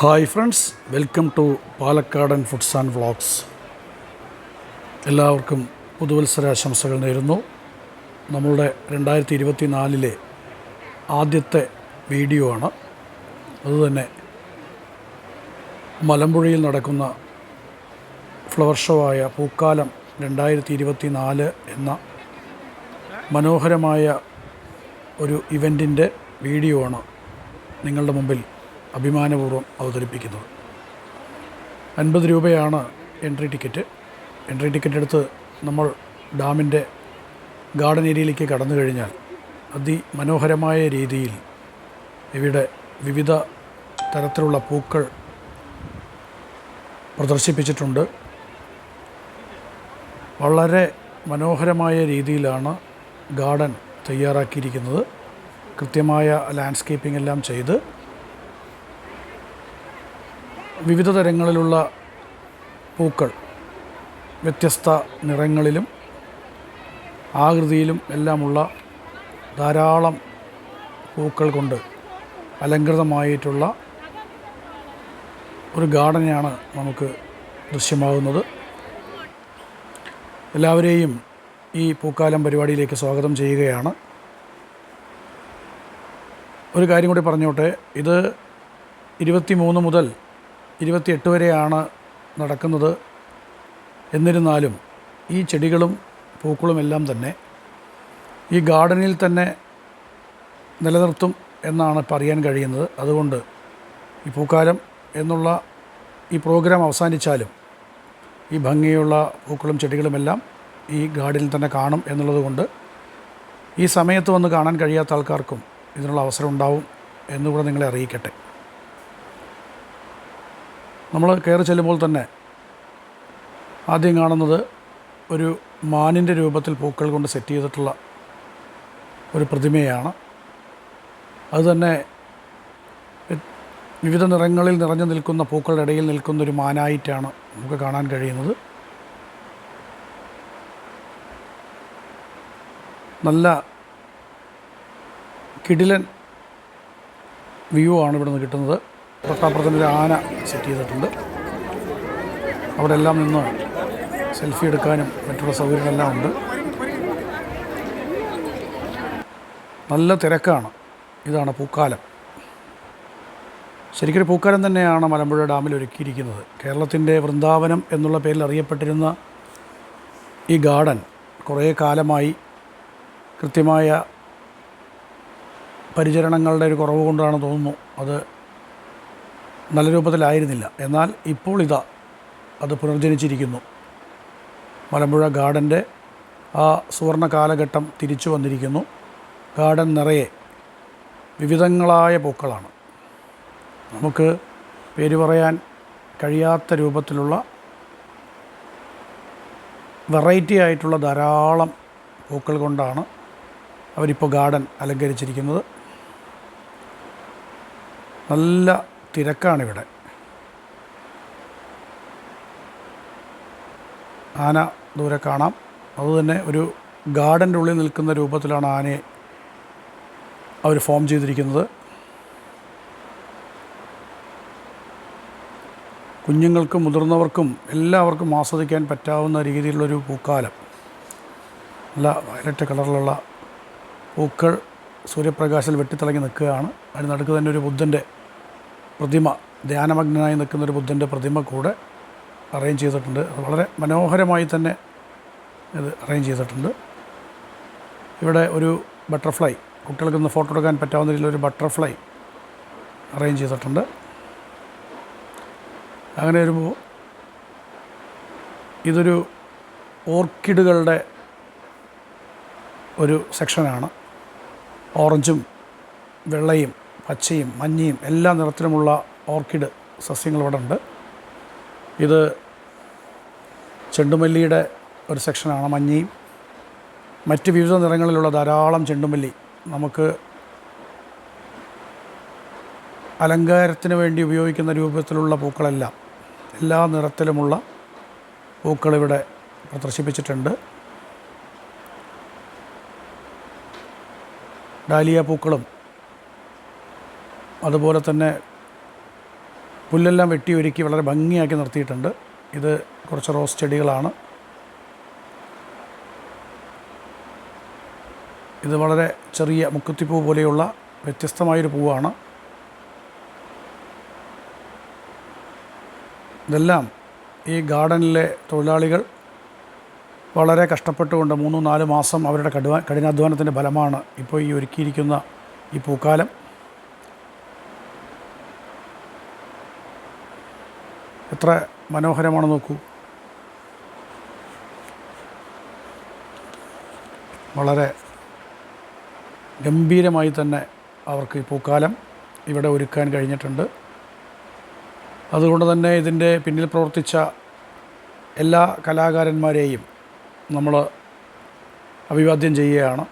Hi friends welcome to പാലക്കാടൻ foods and vlogs എല്ലാവർക്കും പുതുവത്സരാശംസകൾ നേരുന്നു. നമ്മളുടെ രണ്ടായിരത്തി ഇരുപത്തി നാലിലെ ആദ്യത്തെ വീഡിയോ ആണ്. അതുതന്നെ മലമ്പുഴയിൽ നടക്കുന്ന ഫ്ലവർ ഷോ ആയ പൂക്കാലം രണ്ടായിരത്തി ഇരുപത്തി നാല് എന്ന മനോഹരമായ ഒരു ഇവന്റിന്റെ വീഡിയോ ആണ് നിങ്ങളുടെ മുമ്പിൽ അഭിമാനപൂർവം അവതരിപ്പിക്കുന്നത് അൻപത് രൂപയാണ് എൻട്രി ടിക്കറ്റ്. എൻട്രി ടിക്കറ്റ് എടുത്ത് നമ്മൾ ഡാമിന്റെ ഗാർഡൻ ഏരിയയിലേക്ക് കടന്നു കഴിഞ്ഞാൽ അതിമനോഹരമായ രീതിയിൽ ഇവിടെ വിവിധ തരത്തിലുള്ള പൂക്കൾ പ്രദർശിപ്പിച്ചിട്ടുണ്ട്. വളരെ മനോഹരമായ രീതിയിലാണ് ഗാർഡൻ തയ്യാറാക്കിയിരിക്കുന്നത്. കൃത്യമായ ലാൻഡ്സ്കേപ്പിംഗ് എല്ലാം ചെയ്ത് വിവിധ തരങ്ങളിലുള്ള പൂക്കൾ വ്യത്യസ്ത നിറങ്ങളിലും ആകൃതിയിലും എല്ലാമുള്ള ധാരാളം പൂക്കൾ കൊണ്ട് അലങ്കൃതമായിട്ടുള്ള ഒരു ഗാർഡനെയാണ് നമുക്ക് ദൃശ്യമാകുന്നത്. എല്ലാവരെയും ഈ പൂക്കാലം പരിപാടിയിലേക്ക് സ്വാഗതം ചെയ്യുകയാണ്. ഒരു കാര്യം കൂടി പറഞ്ഞോട്ടെ ഇത് ഇരുപത്തി മൂന്ന് മുതൽ ഇരുപത്തിയെട്ട് വരെയാണ് നടക്കുന്നത്. എന്നിരുന്നാലും ഈ ചെടികളും പൂക്കളുമെല്ലാം തന്നെ ഈ ഗാർഡനിൽ തന്നെ നിലനിർത്തും എന്നാണ് ഇപ്പോൾ അറിയാൻ കഴിയുന്നത്. അതുകൊണ്ട് ഈ പൂക്കാലം എന്നുള്ള ഈ പ്രോഗ്രാം അവസാനിച്ചാലും ഈ ഭംഗിയുള്ള പൂക്കളും ചെടികളുമെല്ലാം ഈ ഗാർഡനിൽ തന്നെ കാണും എന്നുള്ളതുകൊണ്ട് ഈ സമയത്ത് വന്ന് കാണാൻ കഴിയാത്ത ആൾക്കാർക്കും ഇതിനുള്ള അവസരം ഉണ്ടാവും എന്നുകൂടെ നിങ്ങളെ അറിയിക്കട്ടെ. നമ്മൾ കയറി ചെല്ലുമ്പോൾ തന്നെ ആദ്യം കാണുന്നത് ഒരു മാനിന്റെ രൂപത്തിൽ പൂക്കൾ കൊണ്ട് സെറ്റ് ചെയ്തിട്ടുള്ള ഒരു പ്രതിമയാണ്. അതുതന്നെ വിവിധ നിറങ്ങളിൽ നിറഞ്ഞു നിൽക്കുന്ന പൂക്കളുടെ ഇടയിൽ നിൽക്കുന്ന ഒരു മാനായിട്ടാണ് നമുക്ക് കാണാൻ കഴിയുന്നത്. നല്ല കിടിലൻ വ്യൂ ആണ് ഇവിടെ നിന്ന് കിട്ടുന്നത്. തൊട്ടപ്പുറത്തിന് ഒരു ആന സെറ്റ് ചെയ്തിട്ടുണ്ട്. അവിടെ എല്ലാം നിന്ന് സെൽഫി എടുക്കാനും മറ്റുള്ള സൗകര്യങ്ങളെല്ലാം ഉണ്ട്. നല്ല തിരക്കാണ്. ഇതാണ് പൂക്കാലം. ശരിക്കൊരു പൂക്കാലം തന്നെയാണ് മലമ്പുഴ ഡാമിൽ ഒരുക്കിയിരിക്കുന്നത്. കേരളത്തിന്റെ വൃന്ദാവനം എന്നുള്ള പേരിൽ അറിയപ്പെട്ടിരുന്ന ഈ ഗാർഡൻ കുറേ കാലമായി കൃത്യമായ പരിചരണങ്ങളുടെ ഒരു കുറവ് കൊണ്ടാണ് തോന്നുന്നു. അത് നല്ല രൂപത്തിലായിരുന്നില്ല. എന്നാൽ ഇപ്പോൾ ഇതാ അത് പുനർജനിച്ചിരിക്കുന്നു. മലമ്പുഴ ഗാർഡന്റെ ആ സുവർണ കാലഘട്ടം തിരിച്ചു വന്നിരിക്കുന്നു. ഗാർഡൻ നിറയെ വിവിധങ്ങളായ പൂക്കളാണ്. നമുക്ക് പേര് പറയാൻ കഴിയാത്ത രൂപത്തിലുള്ള വെറൈറ്റി ആയിട്ടുള്ള ധാരാളം പൂക്കൾ കൊണ്ടാണ് അവരിപ്പോൾ ഗാർഡൻ അലങ്കരിച്ചിരിക്കുന്നത്. നല്ല തിരക്കാണിവിടെ. ആന ദൂരെ കാണാം. അതുതന്നെ ഒരു ഗാർഡന്റെ ഉള്ളിൽ നിൽക്കുന്ന രൂപത്തിലാണ് ആനയെ അവർ ഫോം ചെയ്തിരിക്കുന്നത്. കുഞ്ഞുങ്ങൾക്കും മുതിർന്നവർക്കും എല്ലാവർക്കും ആസ്വദിക്കാൻ പറ്റാവുന്ന രീതിയിലുള്ളൊരു പൂക്കാലം. നല്ല വയലറ്റ് കളറിലുള്ള പൂക്കൾ സൂര്യപ്രകാശത്തിൽ വെട്ടിത്തിളങ്ങി നിൽക്കുകയാണ്. അതിന് നടുക്ക് തന്നെ ഒരു ബുദ്ധന്റെ പ്രതിമ ധ്യാനമഗ്നനായി നിൽക്കുന്ന ഒരു ബുദ്ധന്റെ പ്രതിമ കൂടെ അറേഞ്ച് ചെയ്തിട്ടുണ്ട്. വളരെ മനോഹരമായി തന്നെ ഇത് അറേഞ്ച് ചെയ്തിട്ടുണ്ട്. ഇവിടെ ഒരു ബട്ടർഫ്ലൈ കുട്ടികൾക്കൊന്ന് ഫോട്ടോ എടുക്കാൻ പറ്റാവുന്ന രീതിയിലൊരു ബട്ടർഫ്ലൈ അറേഞ്ച് ചെയ്തിട്ടുണ്ട്. അങ്ങനെ ഒരു ഇതൊരു ഓർക്കിഡുകളുടെ ഒരു സെക്ഷനാണ് ഓറഞ്ചും വെള്ളയും പച്ചയും മഞ്ഞയും എല്ലാ നിറത്തിലുമുള്ള ഓർക്കിഡ് സസ്യങ്ങൾ ഇവിടെ ഉണ്ട്. ഇത് ചെണ്ടുമല്ലിയുടെ ഒരു സെക്ഷനാണ് മഞ്ഞയും. മറ്റ് വിവിധ നിറങ്ങളിലുള്ള ധാരാളം ചെണ്ടുമല്ലി നമുക്ക് അലങ്കാരത്തിന് വേണ്ടി ഉപയോഗിക്കുന്ന രൂപത്തിലുള്ള പൂക്കളെല്ലാം എല്ലാ നിറത്തിലുമുള്ള പൂക്കളിവിടെ പ്രദർശിപ്പിച്ചിട്ടുണ്ട്. ഡാലിയ പൂക്കളും അതുപോലെ തന്നെ പുല്ലെല്ലാം വെട്ടി ഒരുക്കി വളരെ ഭംഗിയാക്കി നിർത്തിയിട്ടുണ്ട്. ഇത് കുറച്ച് റോസ് ചെടികളാണ്. ഇത് വളരെ ചെറിയ മുക്കുത്തിപ്പൂ പോലെയുള്ള വ്യത്യസ്തമായൊരു പൂവാണ്. ഇതെല്ലാം ഈ ഗാർഡനിലെ തൊഴിലാളികൾ വളരെ കഷ്ടപ്പെട്ടുകൊണ്ട് മൂന്നും നാല് മാസം അവരുടെ കടുവ കഠിനാധ്വാനത്തിന്റെ ഫലമാണ് ഇപ്പോൾ ഈ ഒരുക്കിയിരിക്കുന്ന ഈ പൂക്കാലം. എത്ര മനോഹരമാണ് നോക്കൂ. വളരെ ഗംഭീരമായി തന്നെ അവർക്ക് ഈ പൂക്കാലം ഇവിടെ ഒരുക്കാൻ കഴിഞ്ഞിട്ടുണ്ട്. അതുകൊണ്ട് തന്നെ ഇതിന്റെ പിന്നിൽ പ്രവർത്തിച്ച എല്ലാ കലാകാരന്മാരെയും നമ്മൾ അഭിവാദ്യം ചെയ്യുകയാണ്.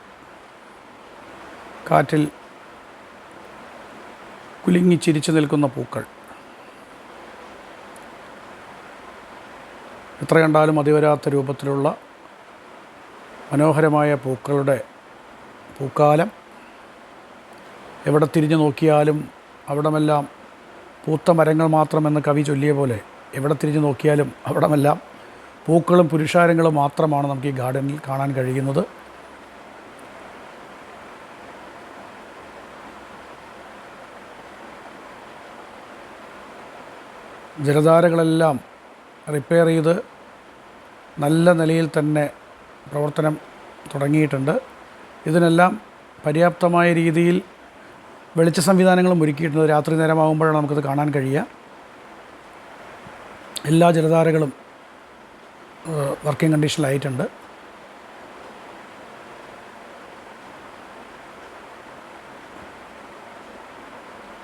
കാറ്റിൽ കുലുങ്ങി ചിരിച്ചു നിൽക്കുന്ന പൂക്കൾ. എത്ര കണ്ടാലും മതിവരാത്ത രൂപത്തിലുള്ള മനോഹരമായ പൂക്കളുടെ പൂക്കാലം. എവിടെ തിരിഞ്ഞു നോക്കിയാലും അവിടമെല്ലാം പൂത്ത മരങ്ങൾ മാത്രമെന്ന് കവി ചൊല്ലിയ പോലെ എവിടെ തിരിഞ്ഞു നോക്കിയാലും അവിടമെല്ലാം പൂക്കളും പുരുഷാരങ്ങളും മാത്രമാണ് നമുക്ക് ഈ ഗാർഡനിൽ കാണാൻ കഴിയുന്നത്. ജലധാരകളെല്ലാം റിപ്പയർ ചെയ്ത് നല്ല നിലയിൽ തന്നെ പ്രവർത്തനം തുടങ്ങിയിട്ടുണ്ട്. ഇതിനെല്ലാം പര്യാപ്തമായ രീതിയിൽ വെളിച്ച സംവിധാനങ്ങളും ഒരുക്കിയിട്ടുണ്ട്. രാത്രി നേരമാകുമ്പോഴാണ് നമുക്കത് കാണാൻ കഴിയുക. എല്ലാ ജലധാരകളും വർക്കിംഗ് കണ്ടീഷനിലായിട്ടുണ്ട്.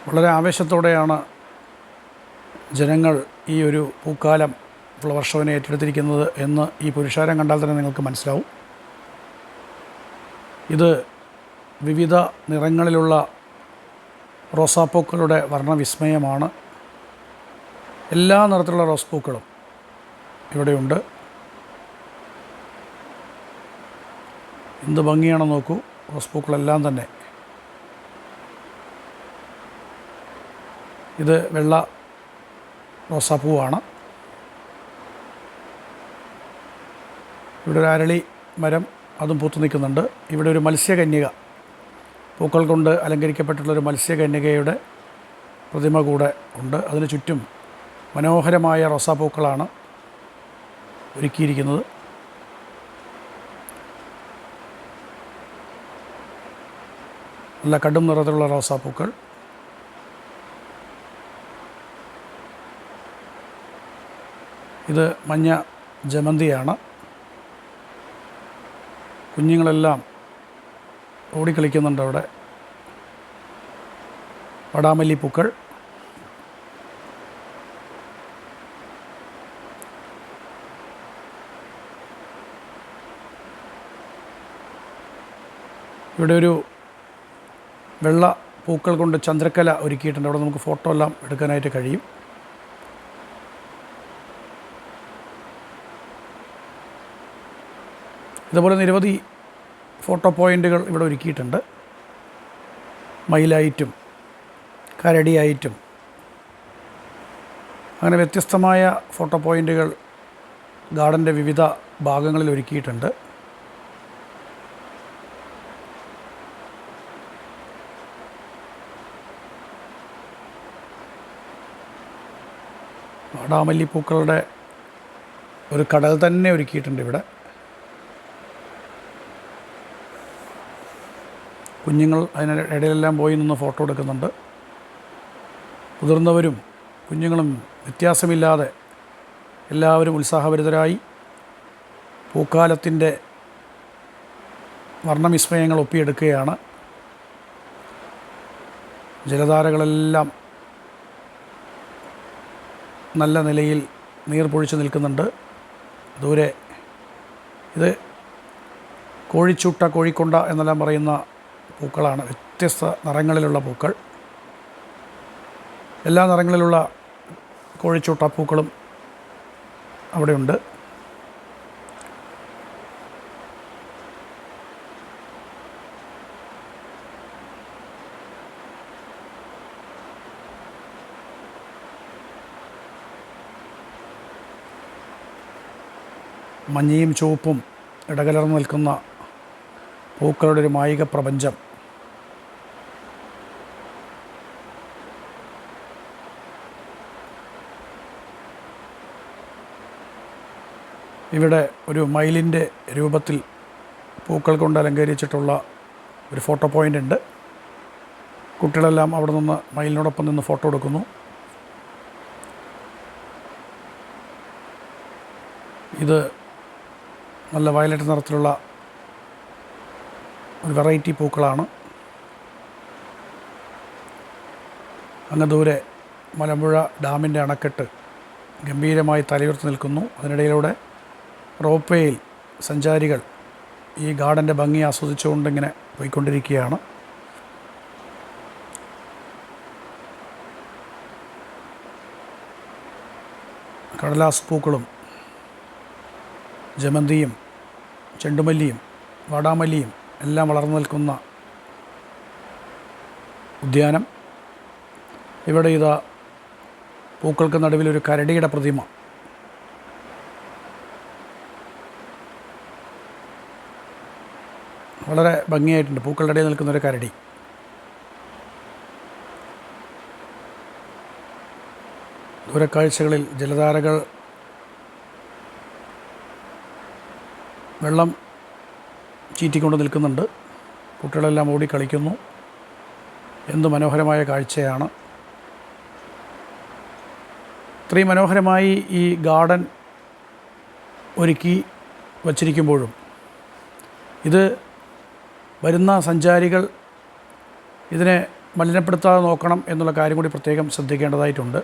വളരെ ആവേശത്തോടെയാണ് ജനങ്ങൾ ഈ ഒരു പൂക്കാലം ഫ്ലവർ ഷോവിനെ ഏറ്റെടുത്തിരിക്കുന്നത് എന്ന് ഈ പുരുഷാരം കണ്ടാൽ തന്നെ നിങ്ങൾക്ക് മനസ്സിലാവും. ഇത് വിവിധ നിറങ്ങളിലുള്ള റോസാപ്പൂക്കളുടെ വർണവിസ്മയമാണ്. എല്ലാ നിറത്തിലുള്ള റോസ് പൂക്കളും ഇവിടെയുണ്ട്. എന്ത് ഭംഗിയാണെന്ന് നോക്കൂ. റോസ് പൂക്കളെല്ലാം തന്നെ. ഇത് വെള്ള റോസാപ്പൂവാണ്. ഇവിടെ ഒരു അരളി മരം അതും പൂത്തു നിൽക്കുന്നുണ്ട്. ഇവിടെ ഒരു മത്സ്യകന്യക പൂക്കൾ കൊണ്ട് അലങ്കരിക്കപ്പെട്ടുള്ളൊരു മത്സ്യകന്യകയുടെ പ്രതിമ കൂടെ ഉണ്ട്. അതിന് ചുറ്റും മനോഹരമായ റോസാപ്പൂക്കളാണ് ഒരുക്കിയിരിക്കുന്നത്. നല്ല കടും നിറത്തിലുള്ള റോസാപ്പൂക്കൾ. ഇത് മഞ്ഞ ജമന്തിയാണ്. കുഞ്ഞുങ്ങളെല്ലാം ഓടിക്കളിക്കുന്നുണ്ട് അവിടെ വടാമല്ലി പൂക്കൾ. ഇവിടെ ഒരു വെള്ള പൂക്കൾ കൊണ്ട് ചന്ദ്രക്കല ഒരുക്കിയിട്ടുണ്ട്. അവിടെ നമുക്ക് ഫോട്ടോ എല്ലാം എടുക്കാനായിട്ട് കഴിയും. ഇതുപോലെ നിരവധി ഫോട്ടോ പോയിന്റുകൾ ഇവിടെ ഒരുക്കിയിട്ടുണ്ട്. മയിലായിട്ടും കരടിയായിട്ടും. അങ്ങനെ വ്യത്യസ്തമായ ഫോട്ടോ പോയിന്റുകൾ ഗാർഡന്റെ വിവിധ ഭാഗങ്ങളിൽ ഒരുക്കിയിട്ടുണ്ട്. വാടാമല്ലി പൂക്കളുടെ ഒരു കടൽ തന്നെ ഒരുക്കിയിട്ടുണ്ട് ഇവിടെ. കുഞ്ഞുങ്ങൾ അതിന് ഇടയിലെല്ലാം പോയി നിന്ന് ഫോട്ടോ എടുക്കുന്നുണ്ട്. മുതിർന്നവരും കുഞ്ഞുങ്ങളും വ്യത്യാസമില്ലാതെ എല്ലാവരും ഉത്സാഹഭരിതരായി. പൂക്കാലത്തിന്റെ വർണവിസ്മയങ്ങൾ ഒപ്പിയെടുക്കുകയാണ്. ജലധാരകളെല്ലാം നല്ല നിലയിൽ നീർ പൊഴിച്ചു നിൽക്കുന്നുണ്ട്. ദൂരെ ഇത് കോഴിച്ചൂട്ട കോഴിക്കൊണ്ട എന്നെല്ലാം പറയുന്ന പൂക്കളാണ്. വ്യത്യസ്ത നിറങ്ങളിലുള്ള പൂക്കൾ. എല്ലാ നിറങ്ങളിലുള്ള കോഴിച്ചൂട്ടാപ്പൂക്കളും അവിടെയുണ്ട്. മഞ്ഞയും ചുവപ്പും ഇടകലർന്ന് നിൽക്കുന്ന പൂക്കളുടെ ഒരു മായിക പ്രപഞ്ചം. ഇവിടെ ഒരു മയിലിന്റെ രൂപത്തിൽ പൂക്കൾ കൊണ്ട് അലങ്കരിച്ചിട്ടുള്ള ഒരു ഫോട്ടോ പോയിന്റ് ഉണ്ട്. കുട്ടികളെല്ലാം അവിടെ നിന്ന് മയിലിനോടൊപ്പം നിന്ന് ഫോട്ടോ എടുക്കുന്നു. ഇത് നല്ല വയലറ്റ് നിറത്തിലുള്ള ഒരു വെറൈറ്റി പൂക്കളാണ്. അങ്ങ് ദൂരെ മലമ്പുഴ ഡാമിന്റെ അണക്കെട്ട് ഗംഭീരമായി തലയുയർത്തി നിൽക്കുന്നു. അതിനിടയിലൂടെ റോപ്പേയിൽ സഞ്ചാരികൾ ഈ ഗാർഡന്റെ ഭംഗി ആസ്വദിച്ചുകൊണ്ടിങ്ങനെ പോയിക്കൊണ്ടിരിക്കുകയാണ്. കടലാസ് പൂക്കളും ജമന്തിയും ചെണ്ടുമല്ലിയും വാടാമല്ലിയും എല്ലാം വളർന്നു നിൽക്കുന്ന ഉദ്യാനം. ഇവിടെ ഇതാ പൂക്കൾക്ക് നടുവിലൊരു കരടിയുടെ പ്രതിമ. വളരെ ഭംഗിയായിട്ടുണ്ട്. പൂക്കളുടെ ഇടയിൽ നിൽക്കുന്നൊരു കരടി. ദൂരക്കാഴ്ചകളിൽ ജലധാരകൾ വെള്ളം ചീറ്റിക്കൊണ്ട് നിൽക്കുന്നുണ്ട്. കുട്ടികളെല്ലാം ഓടി കളിക്കുന്നു. എന്ത് മനോഹരമായ കാഴ്ചയാണ്. ഇത്രയും മനോഹരമായി ഈ ഗാർഡൻ ഒരുക്കി വച്ചിരിക്കുമ്പോഴും ഇത് വരുന്ന സഞ്ചാരികൾ ഇതിനെ മലിനപ്പെടുത്താതെ നോക്കണം എന്നുള്ള കാര്യം കൂടി പ്രത്യേകം ശ്രദ്ധിക്കേണ്ടതായിട്ടുണ്ട്.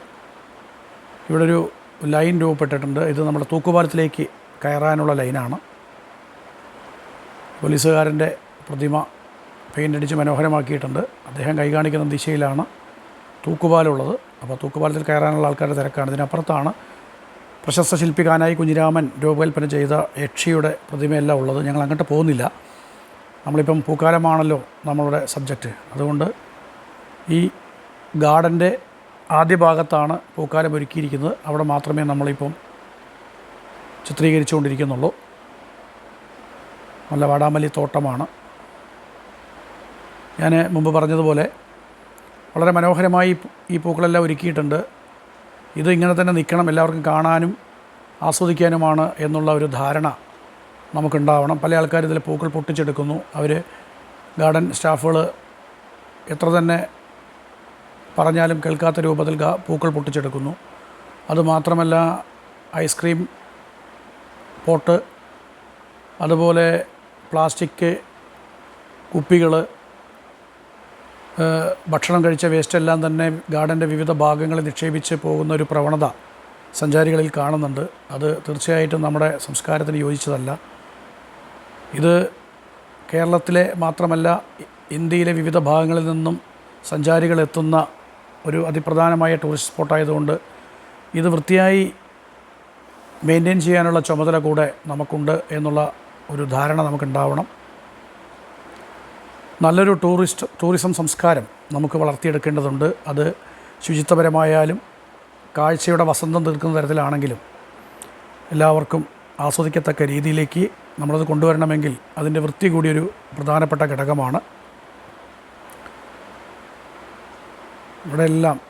ഇവിടെ ഒരു ലൈൻ രൂപപ്പെട്ടിട്ടുണ്ട്. ഇത് നമ്മുടെ തൂക്കുപാലത്തിലേക്ക് കയറാനുള്ള ലൈനാണ്. പോലീസുകാരന്റെ പ്രതിമ പെയിന്റ് അടിച്ച് മനോഹരമാക്കിയിട്ടുണ്ട്. അദ്ദേഹം കൈ കാണിക്കുന്ന ദിശയിലാണ് തൂക്കുപാലുള്ളത്. അപ്പോൾ തൂക്കുപാലത്തിൽ കയറാനുള്ള ആൾക്കാരുടെ തിരക്കാണ്. ഇതിനപ്പുറത്താണ് പ്രശസ്ത ശില്പി കാനായി കുഞ്ഞിരാമൻ രൂപകൽപ്പന ചെയ്ത യക്ഷിയുടെ പ്രതിമയെല്ലാം ഉള്ളത്. ഞങ്ങൾ അങ്ങോട്ട് പോകുന്നില്ല. നമ്മളിപ്പം പൂക്കാലമാണല്ലോ നമ്മളുടെ സബ്ജക്റ്റ്. അതുകൊണ്ട് ഈ ഗാർഡന്റെ ആദ്യ ഭാഗത്താണ് പൂക്കാലം ഒരുക്കിയിരിക്കുന്നത്. അവിടെ മാത്രമേ നമ്മളിപ്പം ചിത്രീകരിച്ചുകൊണ്ടിരിക്കുന്നുള്ളൂ. നല്ല വാടാമല്ലി തോട്ടമാണ്. ഞാൻ മുമ്പ് പറഞ്ഞതുപോലെ വളരെ മനോഹരമായി ഈ പൂക്കളെല്ലാം ഒരുക്കിയിട്ടുണ്ട്. ഇത് ഇങ്ങനെ തന്നെ നിൽക്കണം എല്ലാവർക്കും കാണാനും ആസ്വദിക്കാനുമാണ് എന്നുള്ള ഒരു ധാരണ നമുക്കുണ്ടാവണം. പല ആൾക്കാർ ഇതിൽ പൂക്കൾ പൊട്ടിച്ചെടുക്കുന്നു. അവർ ഗാർഡൻ സ്റ്റാഫുകൾ എത്ര തന്നെ പറഞ്ഞാലും കേൾക്കാത്ത രൂപത്തിൽ പൂക്കൾ പൊട്ടിച്ചെടുക്കുന്നു. അതുമാത്രമല്ല ഐസ്ക്രീം പോട്ട് അതുപോലെ പ്ലാസ്റ്റിക് കുപ്പികൾ ഭക്ഷണം കഴിച്ച വേസ്റ്റ് എല്ലാം തന്നെ ഗാർഡന്റെ വിവിധ ഭാഗങ്ങളിൽ നിക്ഷേപിച്ച് പോകുന്ന ഒരു പ്രവണത സഞ്ചാരികളിൽ കാണുന്നുണ്ട്. അത് തീർച്ചയായിട്ടും നമ്മുടെ സംസ്കാരത്തിന് യോജിച്ചതല്ല. ഇത് കേരളത്തിലെ മാത്രമല്ല ഇന്ത്യയിലെ വിവിധ ഭാഗങ്ങളിൽ നിന്നും സഞ്ചാരികൾ എത്തുന്ന ഒരു അതിപ്രധാനമായ ടൂറിസ്റ്റ് സ്പോട്ടായതുകൊണ്ട് ഇത് വൃത്തിയായി മെയിന്റെയിൻ ചെയ്യാനുള്ള ചുമതല കൂടെ നമുക്കുണ്ട് എന്നുള്ള ഒരു ധാരണ നമുക്കുണ്ടാവണം. നല്ലൊരു ടൂറിസ്റ്റ് ടൂറിസം സംസ്കാരം നമുക്ക് വളർത്തിയെടുക്കേണ്ടതുണ്ട്. അത് ശുചിത്വപരമായാലും കാഴ്ചയുടെ വസന്തം തീർക്കുന്ന തരത്തിലാണെങ്കിലും എല്ലാവർക്കും ആസ്വദിക്കത്തക്ക രീതിയിലേക്ക് നമ്മളത് കൊണ്ടുവരണമെങ്കിൽ അതിന്റെ വൃത്തി കൂടിയൊരു പ്രധാനപ്പെട്ട ഘടകമാണ്. ഇവിടെ എല്ലാം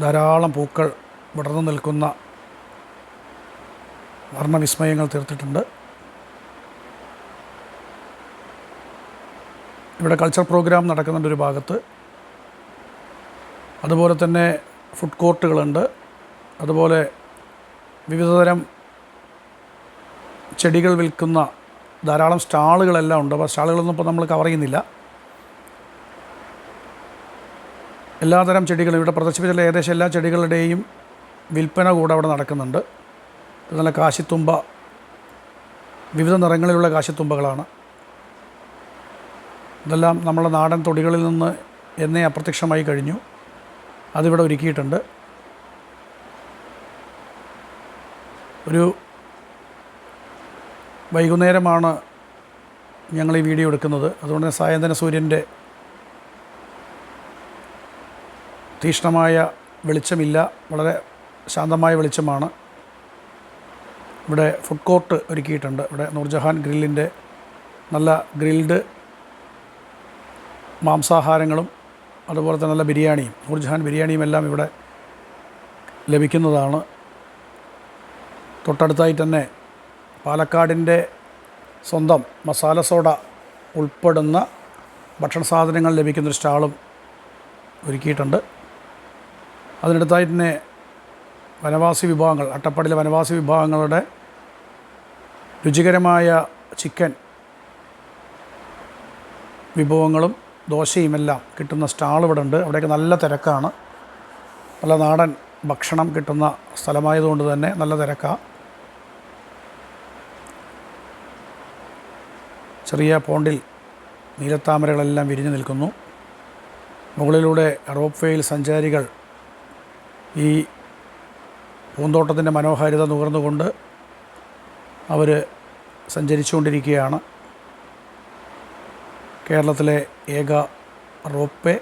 ധാരാളം പൂക്കൾ വിടർന്നു നിൽക്കുന്ന വർണവിസ്മയങ്ങൾ തീർത്തിട്ടുണ്ട്. ഇവിടെ കൾച്ചർ പ്രോഗ്രാം നടക്കുന്നുണ്ട് ഒരു ഭാഗത്ത്. അതുപോലെ തന്നെ ഫുഡ് കോർട്ടുകളുണ്ട് അതുപോലെ വിവിധതരം ചെടികൾ വിൽക്കുന്ന ധാരാളം സ്റ്റാളുകളെല്ലാം ഉണ്ട്. അപ്പോൾ സ്റ്റാളുകളൊന്നും ഇപ്പോൾ നമ്മൾ കവർ ചെയ്യുന്നില്ല. എല്ലാതരം ചെടികളും ഇവിടെ പ്രദർശിപ്പിച്ചുള്ള ഏകദേശം എല്ലാ ചെടികളുടെയും വിൽപ്പന കൂടെ അവിടെ നടക്കുന്നുണ്ട്. നല്ല കാശിത്തുമ്പ വിവിധ നിറങ്ങളിലുള്ള കാശിത്തുമ്പകളാണ്. ഇതെല്ലാം നമ്മുടെ നാടൻ തൊടികളിൽ നിന്ന് എന്നേ അപ്രത്യക്ഷമായി കഴിഞ്ഞു. അതിവിടെ ഒരുക്കിയിട്ടുണ്ട്. ഒരു വൈകുന്നേരമാണ് ഞങ്ങൾ ഈ വീഡിയോ എടുക്കുന്നത്. അതുകൊണ്ട് തന്നെ സായന്തന സൂര്യന്റെ തീക്ഷ്ണമായ വെളിച്ചമില്ല. വളരെ ശാന്തമായ വെളിച്ചമാണ്. ഇവിടെ ഫുഡ് കോർട്ട് ഒരുക്കിയിട്ടുണ്ട്. ഇവിടെ നൂർജഹാൻ ഗ്രില്ലിന്റെ നല്ല ഗ്രിൽഡ് മാംസാഹാരങ്ങളും അതുപോലെ തന്നെ നല്ല ബിരിയാണിയും നൂർജഹാൻ ബിരിയാണിയും എല്ലാം ഇവിടെ ലഭിക്കുന്നതാണ്. തൊട്ടടുത്തായി തന്നെ പാലക്കാടിന്റെ സ്വന്തം മസാല സോഡ ഉൾപ്പെടുന്ന ഭക്ഷണ സാധനങ്ങൾ ലഭിക്കുന്നൊരു സ്റ്റാളും ഒരുക്കിയിട്ടുണ്ട്. അതിനടുത്തായി തന്നെ വനവാസി വിഭാഗങ്ങൾ അട്ടപ്പാടിയിലെ വനവാസി വിഭാഗങ്ങളുടെ രുചികരമായ ചിക്കൻ വിഭവങ്ങളും ദോശയുമെല്ലാം കിട്ടുന്ന സ്റ്റാൾ ഇവിടെ ഉണ്ട്. അവിടെയൊക്കെ നല്ല തിരക്കാണ്. നല്ല നാടൻ ഭക്ഷണം കിട്ടുന്ന സ്ഥലമായതുകൊണ്ട് തന്നെ നല്ല തിരക്കാണ് ചെറിയ പോണ്ടിൽ നീലത്താമരകളെല്ലാം വിരിഞ്ഞു നിൽക്കുന്നു. മുകളിലൂടെ റോപ്പ് വേയിൽ സഞ്ചാരികൾ ഈ പൂന്തോട്ടത്തിന്റെ മനോഹാരിത നുകർന്നുകൊണ്ട് അവർ സഞ്ചരിച്ചുകൊണ്ടിരിക്കുകയാണ്. കേരളത്തിലെ ഏക റോപ്പ്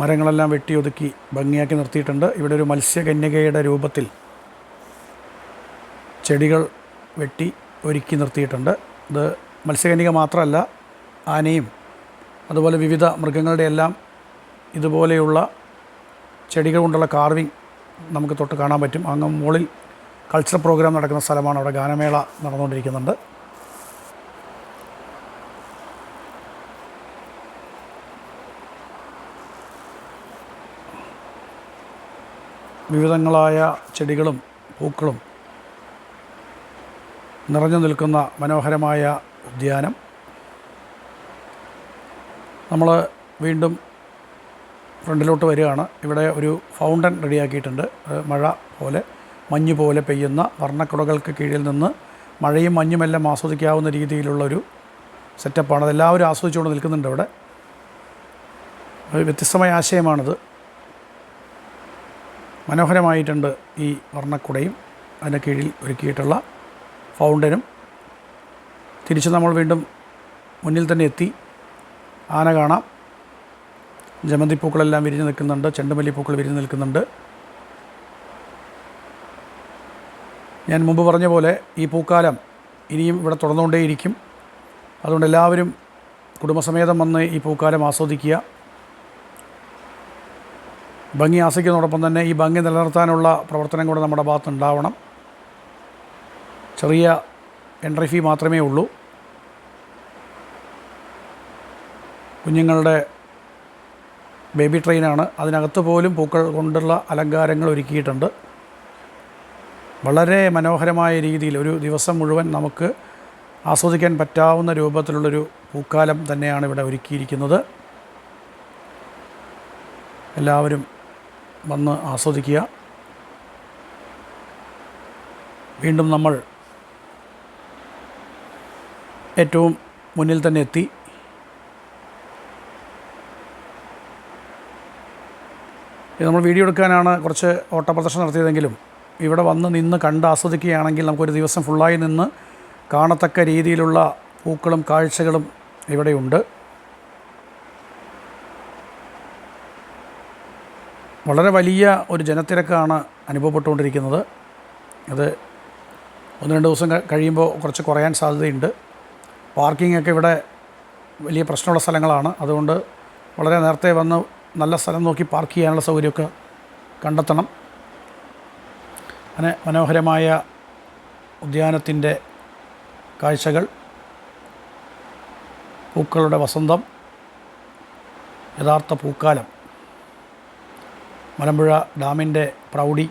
മരങ്ങളെല്ലാം വെട്ടിയൊതുക്കി ഭംഗിയാക്കി നിർത്തിയിട്ടുണ്ട്. ഇവിടെ ഒരു മത്സ്യകന്യകയുടെ രൂപത്തിൽ ചെടികൾ വെട്ടി ഒരുക്കി നിർത്തിയിട്ടുണ്ട്. ഇത് മത്സ്യകന്യക മാത്രമല്ല ആനയും അതുപോലെ വിവിധ മൃഗങ്ങളുടെ എല്ലാം ഇതുപോലെയുള്ള ചെടികൾ കൊണ്ടുള്ള കാർവിങ് നമുക്ക് തൊട്ട് കാണാൻ പറ്റും. അങ്ങ് മുകളിൽ കൾച്ചർ പ്രോഗ്രാം നടക്കുന്ന സ്ഥലമാണ് അവിടെ ഗാനമേള നടന്നുകൊണ്ടിരിക്കുന്നുണ്ട്. വിവിധങ്ങളായ ചെടികളും പൂക്കളും നിറഞ്ഞു നിൽക്കുന്ന മനോഹരമായ ഉദ്യാനം. നമ്മൾ വീണ്ടും ഫ്രണ്ടിലോട്ട് വരികയാണ്. ഇവിടെ ഒരു ഫൗണ്ടൻ റെഡിയാക്കിയിട്ടുണ്ട്. മഴ പോലെ മഞ്ഞ് പോലെ പെയ്യുന്ന വർണക്കുടകൾക്ക് കീഴിൽ നിന്ന് മഴയും മഞ്ഞുമെല്ലാം ആസ്വദിക്കാവുന്ന രീതിയിലുള്ളൊരു സെറ്റപ്പാണ്. അതെല്ലാവരും ആസ്വദിച്ചുകൊണ്ട് നിൽക്കുന്നുണ്ട് ഇവിടെ വ്യത്യസ്തമായ ആശയമാണിത്. മനോഹരമായിട്ടുണ്ട് ഈ വർണക്കുടയും അതിന്റെ കീഴിൽ ഒരുക്കിയിട്ടുള്ള ഫൗണ്ടനും. തിരിച്ച് നമ്മൾ വീണ്ടും മുന്നിൽ തന്നെ എത്തി. ആന കാണാം. ജമന്തിപ്പൂക്കളെല്ലാം വിരിഞ്ഞ് നിൽക്കുന്നുണ്ട് ചെണ്ടുമല്ലിപ്പൂക്കൾ വിരിഞ്ഞ് നിൽക്കുന്നുണ്ട്. ഞാൻ മുമ്പ് പറഞ്ഞ പോലെ ഈ പൂക്കാലം ഇനിയും ഇവിടെ തുടർന്നുകൊണ്ടേയിരിക്കും. അതുകൊണ്ട് എല്ലാവരും കുടുംബസമേതം വന്ന് ഈ പൂക്കാലം ആസ്വദിക്കുക. ഭംഗി ആസ്വദിക്കുന്നതോടൊപ്പം തന്നെ ഈ ഭംഗി നിലനിർത്താനുള്ള പ്രവർത്തനം കൂടെ നമ്മുടെ ഭാഗത്തുണ്ടാവണം. ചെറിയ എൻട്രി ഫീ മാത്രമേ ഉള്ളൂ. കുഞ്ഞുങ്ങളുടെ ബേബി ട്രെയിനാണ്. അതിനകത്ത് പോലും പൂക്കൾ കൊണ്ടുള്ള അലങ്കാരങ്ങൾ ഒരുക്കിയിട്ടുണ്ട്. വളരെ മനോഹരമായ രീതിയിൽ ഒരു ദിവസം മുഴുവൻ നമുക്ക് ആസ്വദിക്കാൻ പറ്റാവുന്ന രൂപത്തിലുള്ളൊരു പൂക്കാലം തന്നെയാണ് ഇവിടെ ഒരുക്കിയിരിക്കുന്നത്. എല്ലാവരും വന്ന് ആസ്വദിക്കുക. വീണ്ടും നമ്മൾ ഏറ്റവും മുന്നിൽ തന്നെ എത്തി. ഇത് നമ്മൾ വീഡിയോ എടുക്കാനാണ് കുറച്ച് ഓട്ടപ്രദർശനം നടത്തിയതെങ്കിലും ഇവിടെ വന്ന് നിന്ന് കണ്ട് ആസ്വദിക്കുകയാണെങ്കിൽ നമുക്കൊരു ദിവസം ഫുള്ളായി നിന്ന് കാണത്തക്ക രീതിയിലുള്ള പൂക്കളും കാഴ്ചകളും ഇവിടെയുണ്ട്. വളരെ വലിയ ഒരു ജനത്തിരക്കാണ് അനുഭവപ്പെട്ടുകൊണ്ടിരിക്കുന്നത്. അത് ഒന്ന് രണ്ട് ദിവസം കഴിയുമ്പോൾ കുറച്ച് കുറയാൻ സാധ്യതയുണ്ട്. പാർക്കിംഗ് ഒക്കെ ഇവിടെ വലിയ പ്രശ്നമുള്ള സ്ഥലങ്ങളാണ്. അതുകൊണ്ട് വളരെ നേരത്തെ വന്ന് നല്ല സ്ഥലം നോക്കി പാർക്ക് ചെയ്യാനുള്ള സൗകര്യമൊക്കെ കണ്ടെത്തണം. അങ്ങനെ മനോഹരമായ ഉദ്യാനത്തിന്റെ കാഴ്ചകൾ പൂക്കളുടെ വസന്തം യഥാർത്ഥ പൂക്കാലം മലമ്പുഴ ഡാമിന്റെ പ്രൗഢി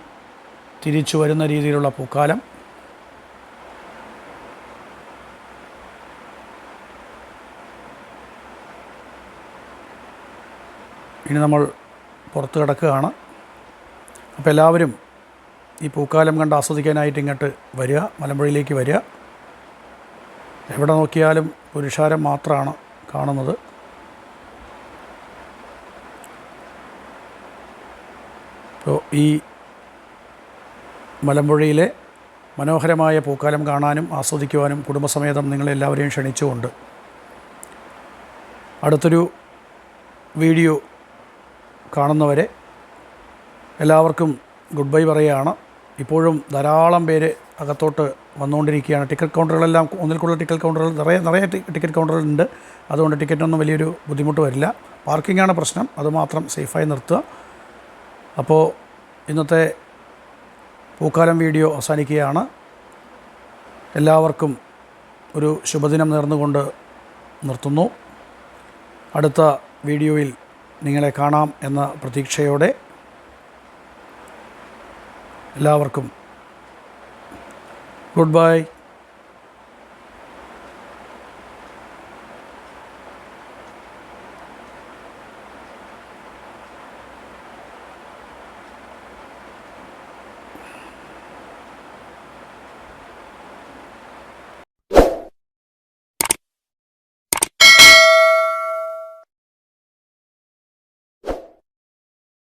തിരിച്ചു വരുന്ന രീതിയിലുള്ള പൂക്കാലം ഇനി നമ്മൾ പുറത്ത് കിടക്കുകയാണ്. അപ്പോൾ എല്ലാവരും ഈ പൂക്കാലം കണ്ട് ആസ്വദിക്കാനായിട്ട് ഇങ്ങോട്ട് വരിക മലമ്പുഴയിലേക്ക് വരിക. എവിടെ നോക്കിയാലും പുരുഷാരം മാത്രമാണ് കാണുന്നത്. അപ്പോൾ ഈ മലമ്പുഴയിലെ മനോഹരമായ പൂക്കാലം കാണാനും ആസ്വദിക്കുവാനും കുടുംബസമേതം നിങ്ങളെല്ലാവരെയും ക്ഷണിച്ചുകൊണ്ട് അടുത്തൊരു വീഡിയോ കാണുന്നവരെ എല്ലാവർക്കും ഗുഡ് ബൈ പറയുകയാണ്. ഇപ്പോഴും ധാരാളം പേര് അകത്തോട്ട് വന്നുകൊണ്ടിരിക്കുകയാണ്. ടിക്കറ്റ് കൗണ്ടറുകളെല്ലാം ഒന്നിൽ കൂടുതൽ ടിക്കറ്റ് കൗണ്ടറുകൾ നിറയെ നിറയെ ടിക്കറ്റ് കൗണ്ടറുകളുണ്ട്. അതുകൊണ്ട് ടിക്കറ്റൊന്നും വലിയൊരു ബുദ്ധിമുട്ട് വരില്ല. പാർക്കിംഗാണ് പ്രശ്നം. അതുമാത്രം സേഫായി നിർത്തുക. അപ്പോൾ ഇന്നത്തെ പൂക്കാലം വീഡിയോ അവസാനിക്കുകയാണ്. എല്ലാവർക്കും ഒരു ശുഭദിനം നേർന്നുകൊണ്ട് നിർത്തുന്നു. അടുത്ത വീഡിയോയിൽ നിങ്ങളെ കാണാം എന്ന പ്രതീക്ഷയോടെ എല്ലാവർക്കും ഗുഡ് ബൈ.